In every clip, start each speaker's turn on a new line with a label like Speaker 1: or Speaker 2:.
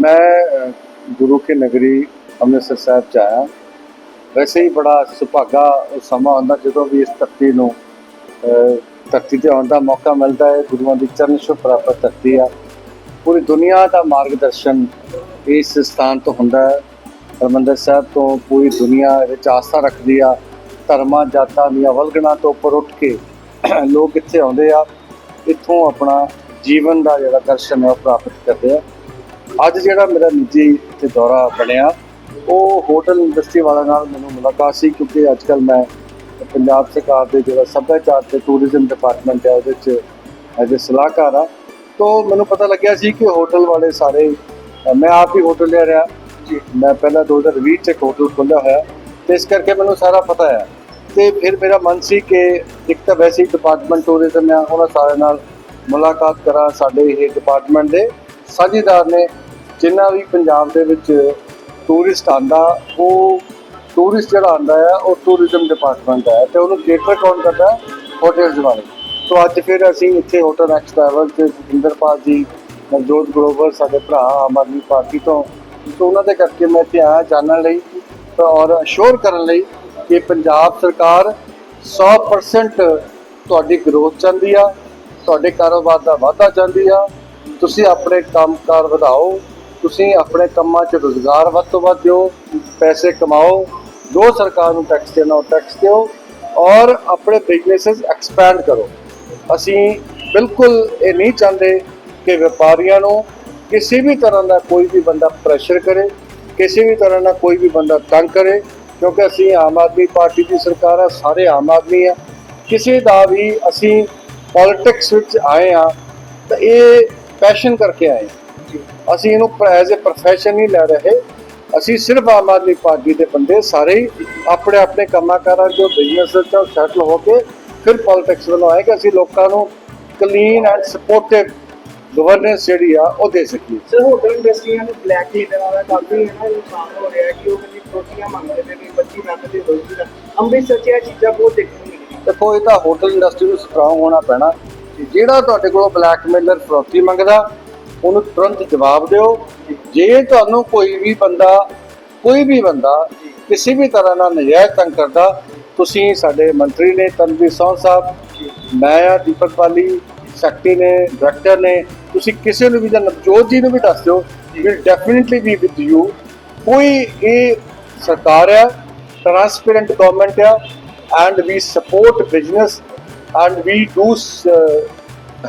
Speaker 1: ਮੈਂ ਅ, ਗੁਰੂ ਕੇ ਨਗਰੀ ਅੰਮ੍ਰਿਤਸਰ ਸਾਹਿਬ ਚ ਆਇਆ ਵੈਸੇ ਹੀ ਬੜਾ ਸੁਭਾਗਾ ਸਮਾਂ ਹੁੰਦਾ ਜਦੋਂ ਵੀ ਇਸ ਧਰਤੀ ਨੂੰ ਧਰਤੀ ਤੇ ਆਉਣ ਦਾ ਮੌਕਾ ਮਿਲਦਾ ਹੈ ਗੁਰੂਆਂ ਦੀ ਚਰਨ ਛੋਹ ਪ੍ਰਾਪਤ ਧਰਤੀ ਆ ਪੂਰੀ ਦੁਨੀਆ ਦਾ ਮਾਰਗਦਰਸ਼ਨ ਇਸ ਸਥਾਨ ਤੋਂ ਹੁੰਦਾ ਹੈ ਹਰਿਮੰਦਰ ਸਾਹਿਬ ਤੋਂ ਪੂਰੀ ਦੁਨੀਆ ਇਹਦੇ ਵਿੱਚ ਆਸਥਾ ਰੱਖਦੀ ਆ ਧਰਮਾਂ ਜਾਤਾਂ ਦੀਆਂ ਵਲਗਣਾ ਤੋਂ ਉੱਪਰ ਉੱਠ ਕੇ ਲੋਕ ਇੱਥੇ ਆਉਂਦੇ ਆ ਇੱਥੋਂ ਆਪਣਾ ਜੀਵਨ ਦਾ ਜਿਹੜਾ ਦਰਸ਼ਨ ਹੈ ਉਹ ਪ੍ਰਾਪਤ ਕਰਦੇ ਆ ਅੱਜ ਜਿਹੜਾ ਮੇਰਾ ਨਿੱਜੀ ਇੱਥੇ ਦੌਰਾ ਬਣਿਆ ਉਹ ਹੋਟਲ ਇੰਡਸਟਰੀ ਵਾਲਾ ਨਾਲ ਮੈਨੂੰ ਮੁਲਾਕਾਤ ਸੀ ਕਿਉਂਕਿ ਅੱਜ ਕੱਲ ਮੈਂ ਪੰਜਾਬ ਸਰਕਾਰ ਦੇ ਜਿਹੜਾ ਸੱਭਿਆਚਾਰ ਤੇ ਟੂਰਿਜ਼ਮ ਡਿਪਾਰਟਮੈਂਟ ਹੈ ਉਹਦੇ ਚ ਐਜ਼ ਸਲਾਹਕਾਰ ਆ ਤੋਂ ਮੈਨੂੰ ਪਤਾ ਲੱਗਿਆ ਸੀ ਕਿ ਹੋਟਲ ਵਾਲੇ ਸਾਰੇ ਅ, ਮੈਂ ਆਪ ਹੀ ਹੋਟਲ ਲੈ ਰਿਹਾ। ਜੀ। ਮੈਂ ਪਹਿਲਾਂ 2020 ਚ ਇੱਕ ਹੋਟਲ ਖੋਲ੍ਹਿਆ ਹੋਇਆ ਤੇ ਇਸ ਕਰਕੇ ਮੈਨੂੰ ਸਾਰਾ ਪਤਾ ਹੈ। ਤੇ ਫਿਰ ਮੇਰਾ ਮਨ ਸੀ ਕਿ ਇੱਕ ਤਾਂ ਵੈਸੇ ਹੀ ਡਿਪਾਰਟਮੈਂਟ ਟੂਰਿਜ਼ਮ ਆ ਉਹਨਾਂ ਸਾਰਿਆਂ ਨਾਲ ਮੁਲਾਕਾਤ ਕਰਾਂ ਸਾਡੇ ਇਹ ਡਿਪਾਰਟਮੈਂਟ ਦੇ ਸਾਝੇਦਾਰ ਨੇ। ਜਿੰਨਾ ਵੀ ਪੰਜਾਬ ਦੇ ਵਿੱਚ ਟੂਰਿਸਟ ਆਂਦਾ ਉਹ ਟੂਰਿਸਟ ਜਿਹੜਾ ਆਂਦਾ ਹੈ, ਉਹ ਟੂਰਿਜ਼ਮ ਡਿਪਾਰਟਮੈਂਟ ਹੈ ਤੇ ਉਹਨੂੰ ਕੇਟਰ ਕੌਣ ਕਰਦਾ ਹੋਟਲਸ ਵਾਲੇ ਤੋਂ ਅੱਜ ਫਿਰ ਅਸੀਂ ਇੱਥੇ ਹੋਟਲ ਐਕਸ ਟਰੈਵਲ ਤੇ ਸੁਖਿੰਦਰਪਾਲ ਜੀ, ਨਵਜੋਤ ਗਰੋਵਰ, ਸਾਡੇ ਭਰਾ ਆਮ ਆਦਮੀ ਪਾਰਟੀ ਤੋਂ ਤੋਂ ਉਹਨਾਂ ਦੇ ਕਰਕੇ ਮੈਂ ਇੱਥੇ ਆਇਆ ਜਾਣਨ ਲਈ ਔਰ ਅਸ਼ੋਰ ਕਰਨ ਲਈ ਕਿ ਪੰਜਾਬ ਸਰਕਾਰ 100% ਤੁਹਾਡੀ ਗਰੋਥ ਚਾਹੁੰਦੀ ਆ, ਤੁਹਾਡੇ ਕਾਰੋਬਾਰ ਦਾ ਵਾਧਾ ਚਾਹੁੰਦੀ ਆ। ਤੁਸੀਂ ਆਪਣੇ ਕੰਮਕਾਰ ਵਧਾਓ ਤੁਸੀਂ ਆਪਣੇ ਕੰਮਾਂ 'ਚ ਰੋਜ਼ਗਾਰ ਵੱਧ ਤੋਂ ਵੱਧ ਦਿਓ, ਪੈਸੇ ਕਮਾਓ, ਜੋ ਸਰਕਾਰ ਨੂੰ ਟੈਕਸ ਦੇਣਾ ਉਹ ਟੈਕਸ ਦਿਓ ਔਰ ਆਪਣੇ ਬਿਜ਼ਨੈਸਸ ਐਕਸਪੈਂਡ ਕਰੋ ਅਸੀਂ ਬਿਲਕੁਲ ਇਹ ਨਹੀਂ ਚਾਹੁੰਦੇ ਕਿ ਵਪਾਰੀਆਂ ਨੂੰ ਕਿਸੇ ਵੀ ਤਰ੍ਹਾਂ ਦਾ ਕੋਈ ਵੀ ਬੰਦਾ ਪ੍ਰੈਸ਼ਰ ਕਰੇ, ਕਿਸੇ ਵੀ ਤਰ੍ਹਾਂ ਦਾ ਕੋਈ ਵੀ ਬੰਦਾ ਤੰਗ ਕਰੇ, ਕਿਉਂਕਿ ਅਸੀਂ ਆਮ ਆਦਮੀ ਪਾਰਟੀ ਦੀ ਸਰਕਾਰ ਆ, ਸਾਰੇ ਆਮ ਆਦਮੀ ਆ ਕਿਸੇ ਦਾ ਵੀ ਅਸੀਂ ਪੋਲਿਟਿਕਸ ਵਿੱਚ ਆਏ ਆ, ਤਾਂ ਇਹ ਪੈਸ਼ਨ ਕਰਕੇ ਆਏ ਹਾਂ। ਅਸੀਂ ਇਹਨੂੰ ਐਜ਼ ਅ ਪ੍ਰੋਫੈਸ਼ਨ ਨਹੀਂ ਲੈ ਰਹੇ। ਅਸੀਂ ਸਿਰਫ ਆਮ ਆਦਮੀ ਪਾਰਟੀ ਦੇ ਬੰਦੇ ਸਾਰੇ ਹੀ ਆਪਣੇ ਆਪਣੇ ਕੰਮਾਂ ਕਾਰਾਂ ਜੋ ਬਿਜ਼ਨਸ ਤੋਂ ਸੈਟਲ ਹੋ ਕੇ ਫਿਰ ਪੋਲਿਟਿਕਸ ਵੱਲੋਂ ਆਏ ਕਿ ਅਸੀਂ ਲੋਕਾਂ ਨੂੰ ਕਲੀਨ ਐਂਡ ਸਪੋਰਟਿਵ ਗਵਰਨੈਂਸ ਜਿਹੜੀ ਆ ਉਹ ਦੇ ਸਕੀਏ।
Speaker 2: ਸਰ ਹੋਟਲ ਇੰਡਸਟਰੀਆਂ ਨੂੰ ਬਲੈਕ ਲੀਡਰਾਂ ਦਾ ਕਾਫੀ ਹੈ ਨਾ ਨੁਕਸਾਨ ਹੋ ਰਿਹਾ ਹੈ ਕਿ ਉਹ ਕਦੀ ਪ੍ਰੋਟੀਆਂ ਮੰਗਦੇ ਨੇ ਕਦੀ ਬੱਚੀ ਮੰਗਦੇ ਰੋਟੀ ਦਾ ਅੰਮ੍ਰਿਤਸਰ 'ਚ ਇਹ ਚੀਜ਼ਾਂ ਬਹੁਤ ਦੇਖਣ ਨੂੰ ਮਿਲਦੀਆਂ
Speaker 1: ਦੇਖੋ ਇਹ ਤਾਂ ਹੋਟਲ ਇੰਡਸਟਰੀ ਨੂੰ ਸਟਰੋਂਗ ਹੋਣਾ ਪੈਣਾ। ਜਿਹੜਾ ਤੁਹਾਡੇ ਕੋਲੋਂ ਬਲੈਕਮੇਲਰ ਫਰੋਤੀ ਮੰਗਦਾ ਉਹਨੂੰ ਤੁਰੰਤ ਜਵਾਬ ਦਿਓ ਜੇ ਤੁਹਾਨੂੰ ਕੋਈ ਵੀ ਬੰਦਾ, ਕੋਈ ਵੀ ਬੰਦਾ ਕਿਸੇ ਵੀ ਤਰ੍ਹਾਂ ਨਾਲ ਨਜਾਇਜ਼ ਤੰਗ ਕਰਦਾ, ਤੁਸੀਂ ਸਾਡੇ ਮੰਤਰੀ ਨੇ, ਤਨਵੀਰ ਸੌਂ ਸਾਹਿਬ, ਮੈਂ ਆ, ਦੀਪਕ ਪਾਲੀ, ਸੈਕਟਰੀ ਨੇ, ਡਾਇਰੈਕਟਰ ਨੇ, ਤੁਸੀਂ ਕਿਸੇ ਨੂੰ ਵੀ ਜਾਂ ਨਵਜੋਤ ਜੀ ਨੂੰ ਵੀ ਦੱਸ ਦਿਓ will definitely be with you ਕੋਈ ਇਹ ਸਰਕਾਰ ਆ ਟ੍ਰਾਂਸਪੇਰੈਂਟ ਗਵਰਨਮੈਂਟ ਆ and we support business and we do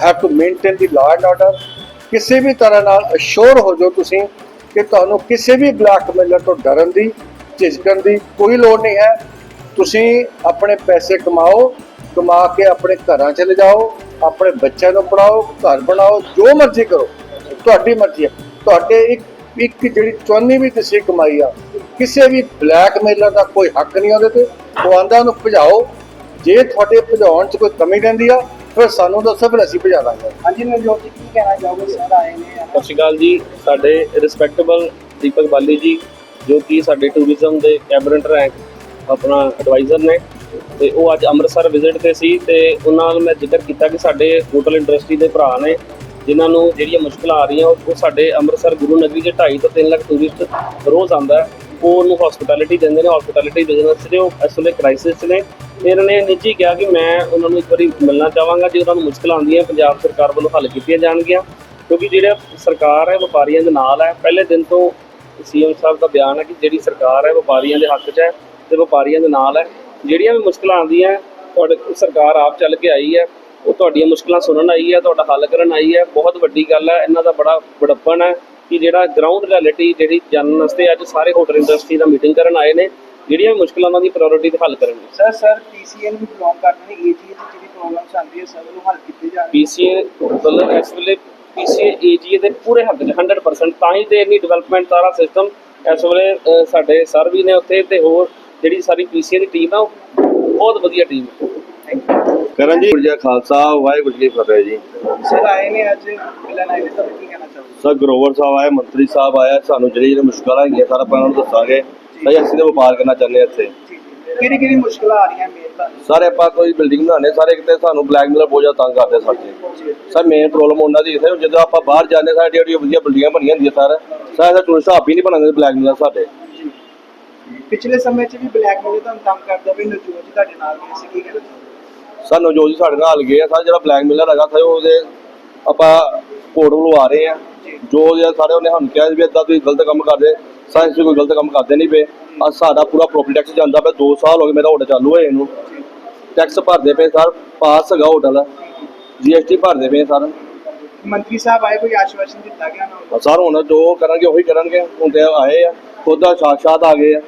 Speaker 1: have to maintain the law and and ਕਿਸੇ ਵੀ ਤਰ੍ਹਾਂ ਨਾਲ ਅਸ਼ੋਰ ਹੋ ਜਾਓ ਤੁਸੀਂ ਕਿ ਤੁਹਾਨੂੰ ਕਿਸੇ ਵੀ ਬਲੈਕ ਮੇਲਰ ਤੋਂ ਡਰਨ ਦੀ, ਝਿਜਕਣ ਦੀ ਕੋਈ ਲੋੜ ਨਹੀਂ ਹੈ। ਤੁਸੀਂ ਆਪਣੇ ਪੈਸੇ ਕਮਾਓ, ਕਮਾ ਕੇ ਆਪਣੇ ਘਰਾਂ ਚਲੇ ਜਾਓ ਆਪਣੇ ਬੱਚਿਆਂ ਨੂੰ ਪੜਾਓ ਘਰ ਬਣਾਓ, ਜੋ ਮਰਜ਼ੀ ਕਰੋ, ਤੁਹਾਡੀ ਮਰਜ਼ੀ ਹੈ। ਤੁਹਾਡੇ ਇੱਕ ਇੱਕ ਜਿਹੜੀ ਚੌਨੀ ਵੀ ਤੁਸੀਂ ਕਮਾਈ ਆ, ਕਿਸੇ ਵੀ ਬਲੈਕ ਮੇਲਰ ਦਾ ਕੋਈ ਹੱਕ ਨਹੀਂ ਉਹਦੇ ਤੇ। ਉਹ ਆਂਦਾ ਉਹਨੂੰ ਭਜਾਓ। ਜੇ ਤੁਹਾਡੇ ਭਜਾਉਣ 'ਚ ਕੋਈ ਕਮੀ ਰਹਿੰਦੀ ਆ ਫਿਰ ਸਾਨੂੰ ਦੱਸੋ ਫਿਰ ਅਸੀਂ ਭਜਾ ਦਾਂਗੇ।
Speaker 2: ਹਾਂਜੀ ਨਵਜੋਤ ਜੀ ਕੀ ਕਹਿਣਾ ਚਾਹੋਗੇ ਸਰ ਆਏ ਨੇ
Speaker 3: ਸਤਿ ਸ਼੍ਰੀ ਅਕਾਲ ਜੀ। ਸਾਡੇ ਰਿਸਪੈਕਟੇਬਲ ਦੀਪਕ ਬਾਲੀ ਜੀ ਜੋ ਕਿ ਸਾਡੇ ਟੂਰਿਜ਼ਮ ਦੇ ਕੈਬਨਿਟ ਰੈਂਕ ਆਪਣਾ ਐਡਵਾਈਜ਼ਰ ਨੇ। ਤੇ ਉਹ ਅੱਜ ਅੰਮ੍ਰਿਤਸਰ ਵਿਜ਼ਿਟ ਤੇ ਸੀ ਤੇ ਉਹਨਾਂ ਨਾਲ ਮੈਂ ਜ਼ਿਕਰ ਕੀਤਾ ਕਿ ਸਾਡੇ ਹੋਟਲ ਇੰਡਸਟਰੀ ਦੇ ਭਰਾ ਨੇ ਜਿਨ੍ਹਾਂ ਨੂੰ ਜਿਹੜੀਆਂ ਮੁਸ਼ਕਲਾਂ ਆ ਰਹੀਆਂ ਉਹ ਉਹ ਸਾਡੇ ਅੰਮ੍ਰਿਤਸਰ ਗੁਰੂ ਨਗਰੀ 'ਚ 2.5 ਤੋਂ 3 ਲੱਖ ਟੂਰਿਸਟ ਰੋਜ਼ ਆਉਂਦਾ ਹੈ। ਉਹਨੂੰ ਹਸਪਿਟੈਲਿਟੀ ਦਿੰਦੇ ਨੇ ਹਸਪਿਟੈਲਿਟੀ ਬਿਜ਼ਨਸ 'ਚ ਉਹ ਇਸ ਵੇਲੇ ਕ੍ਰਾਈਸਿਸ 'ਚ ਨੇ। ਇਹਨਾਂ ਨੇ ਨਿੱਜੀ ਕਿਹਾ ਕਿ ਮੈਂ ਉਹਨਾਂ ਨੂੰ ਇੱਕ ਵਾਰੀ ਮਿਲਣਾ ਚਾਹਾਂਗਾ, ਜੇ ਉਹਨਾਂ ਨੂੰ ਮੁਸ਼ਕਲਾਂ ਆਉਂਦੀਆਂ, ਪੰਜਾਬ ਸਰਕਾਰ ਵੱਲੋਂ ਹੱਲ ਕੀਤੀਆਂ ਜਾਣਗੀਆਂ। ਕਿਉਂਕਿ ਜਿਹੜਾ ਸਰਕਾਰ ਹੈ, ਵਪਾਰੀਆਂ ਦੇ ਨਾਲ ਹੈ। ਪਹਿਲੇ ਦਿਨ ਤੋਂ ਸੀਐਮ ਸਾਹਿਬ ਦਾ ਬਿਆਨ ਹੈ ਕਿ ਜਿਹੜੀ ਸਰਕਾਰ ਹੈ, ਵਪਾਰੀਆਂ ਦੇ ਹੱਕ 'ਚ ਹੈ ਤੇ ਵਪਾਰੀਆਂ ਦੇ ਨਾਲ ਹੈ। ਜਿਹੜੀਆਂ ਵੀ ਮੁਸ਼ਕਲਾਂ ਆਉਂਦੀਆਂ, ਤੁਹਾਡੇ ਸਰਕਾਰ ਆਪ ਚੱਲ ਕੇ ਆਈ ਹੈ, ਉਹ ਤੁਹਾਡੀਆਂ ਮੁਸ਼ਕਲਾਂ ਸੁਣਨ ਆਈ ਹੈ, ਤੁਹਾਡਾ ਹੱਲ ਕਰਨ ਆਈ ਹੈ। ਬਹੁਤ ਵੱਡੀ ਗੱਲ ਹੈ, ਇਹਨਾਂ ਦਾ ਬੜਾ ਬੜੱਪਨ ਹੈ। ਕਿ ਜਿਹੜਾ ਗਰਾਊਂਡ ਰਿਐਲਿਟੀ ਜਿਹੜੀ ਜਾਣਨ ਵਾਸਤੇ ਅੱਜ ਸਾਰੇ ਹੋਟਲ ਇੰਡਸਟਰੀ ਦਾ ਮੀਟਿੰਗ ਕਰਨ ਆਏ ਨੇ ਜਿਹੜੀਆਂ ਮੁਸ਼ਕਲਾਂ ਉਹਨਾਂ ਦੀ ਪ੍ਰਾਇੋਰਟੀ ਤੇ ਹੱਲ ਕਰਨਗੇ।
Speaker 2: ਸਰ ਸਰ ਪੀਸੀਐਲ ਵੀ ਬਿਲੋਂਗ ਕਰਦੇ ਨੇ ਏਜੀ ਤੇ ਜਿਹੜੀ ਪ੍ਰੋਬਲਮਸ ਆਉਂਦੀ ਹੈ ਸਰ ਉਹਨੂੰ ਹੱਲ ਕੀਤੇ ਜਾਣ
Speaker 3: ਪੀਸੀਏ ਮਤਲਬ ਇਸ ਵੇਲੇ ਪੀਸੀਏ ਏਜੀਏ ਦੇ ਪੂਰੇ ਹੱਕ 'ਚ 100% ਤਾਂ ਹੀ ਤੇ ਇੰਨੀ ਡਿਵੈਲਪਮੈਂਟ ਸਾਰਾ ਸਿਸਟਮ ਇਸ ਵੇਲੇ ਸਾਡੇ ਸਰ ਵੀ ਨੇ ਉੱਥੇ ਤੇ ਹੋਰ ਜਿਹੜੀ ਸਾਰੀ ਪੀਸੀਏ ਦੀ ਟੀਮ ਆ ਉਹ ਬਹੁਤ ਵਧੀਆ ਟੀਮ ਹੈ।
Speaker 1: ਕਰਨ ਜੀ ਗੁਰਜਾ ਖਾਲਸਾ ਵਾਹਿਗੁਰੂ ਜੀ ਫਤਿਹ ਜੀ।
Speaker 2: ਸਰ ਆਏ ਨੇ ਅੱਜ ਮਿਲਣ ਆਏ ਨੇ ਸਰ ਕੀ ਕਹਿਣਾ ਚਾਹੋਗੇ?
Speaker 1: ਸਰ ਗਰੋਵਰ ਸਾਹਿਬ ਆਏ ਮੰਤਰੀ ਸਾਹਿਬ ਆਇਆ ਸਾਨੂੰ ਜਿਹੜੀ ਜਿਹੜੀ ਮੁਸ਼ਕਲਾਂ ਹੈਗੀਆਂ ਸਾਰਾ ਆਪਾਂ ਉਹਨਾਂ ਨੂੰ ਦੱਸਾਂਗੇ। ਭਾਈ ਅਸੀਂ ਤਾਂ ਵਪਾਰ ਕਰਨਾ ਚਾਹੁੰਦੇ ਇੱਥੇ।
Speaker 2: ਕਿਹੜੀ ਕਿਹੜੀ ਮੁਸ਼ਕਲਾਂ ਆ ਰਹੀਆਂ ਮੇਨ ਤੁਹਾਨੂੰ
Speaker 4: ਸਾਰੇ ਆਪਾਂ ਕੋਈ ਬਿਲਡਿੰਗ ਬਣਾਉਂਦੇ ਸਾਰੇ ਕਿਤੇ ਸਾਨੂੰ ਬਲੈਕਮੇਲਰ ਬਹੁਤ ਜ਼ਿਆਦਾ ਤੰਗ ਕਰਦੇ ਸਾਡੇ। ਸਰ ਮੇਨ ਪ੍ਰੋਬਲਮ ਉਹਨਾਂ ਦੀ ਇੱਥੇ ਜਦੋਂ ਆਪਾਂ ਬਾਹਰ ਜਾਂਦੇ ਸਾਡੇ ਜਿਹੜੀਆਂ ਵਧੀਆ ਬਿਲਡਿੰਗਾਂ ਬਣੀਆਂ ਹੁੰਦੀਆਂ ਸਰ ਸਾਰੇ ਟੂਰਿਸਟ ਹਾਪ ਹੀ ਨਹੀਂ ਬਣਾਉਂਦੇ ਬਲੈਕਮੇਲਰ ਸਾਡੇ।
Speaker 2: ਪਿਛਲੇ ਸਮੇਂ 'ਚ ਵੀ ਬਲੈਕ ਤੁਹਾਨੂੰ ਤੰਗ ਕਰਦਾ ਵੀ ਨਜੂਰ ਜੀ ਤੁਹਾਡੇ ਨਾਲ ਗਏ ਸੀ ਕੀ ਕਹਿਣਾ
Speaker 4: ਸਾਨੂੰ ਜੋ ਜੀ ਸਾਡੇ ਨਾਲ ਗਏ ਆ ਸਰ ਜਿਹੜਾ ਬਲੈਕਮੇਲਰ ਹੈਗਾ ਸਰ ਉਹਦੇ ਆਪਾਂ ਕੋਰਟ ਵੱਲੋਂ ਆ ਰਹੇ ਆ। ਜੋ। ਜੇ ਸਾਰੇ ਉਹਨੇ ਸਾਨੂੰ ਕਿਹਾ ਵੀ ਏਦਾਂ ਤੁਸੀਂ ਗਲਤ ਕੰਮ ਕਰਦੇ ਸਾਇੰਸ ਕੋਈ ਗਲਤ ਕੰਮ ਕਰਦੇ ਨਹੀਂ ਪਏ। ਆ ਸਾਡਾ ਪੂਰਾ ਪ੍ਰੋਪਰਟੀ ਟੈਕਸ ਜਾਂਦਾ ਪਿਆ 2 ਸਾਲ ਹੋ ਗਏ ਮੇਰਾ ਹੋਟਲ ਚਾਲੂ ਹੋਏ ਇਹਨੂੰ ਟੈਕਸ ਭਰਦੇ ਪਏ ਸਰ ਪਾਸ ਹੈਗਾ ਹੋਟਲ ਜੀਐਸਟੀ ਭਰਦੇ ਪਏ ਸਰ।
Speaker 2: ਮੰਤਰੀ ਸਾਹਿਬ ਆਏ ਕੋਈ ਆਸ਼ਵਾਸਨ ਦਿੱਤਾ ਗਿਆ ਨਾ?
Speaker 4: ਸਰ ਹੁਣ ਜੋ ਕਰਨਗੇ ਉਹੀ ਕਰਨਗੇ। ਹੁਣ ਤੇ ਆਏ ਆ ਖੁਦ ਦਾ ਸਾਖਸ਼ਾਤ ਆ ਗਏ ਆ।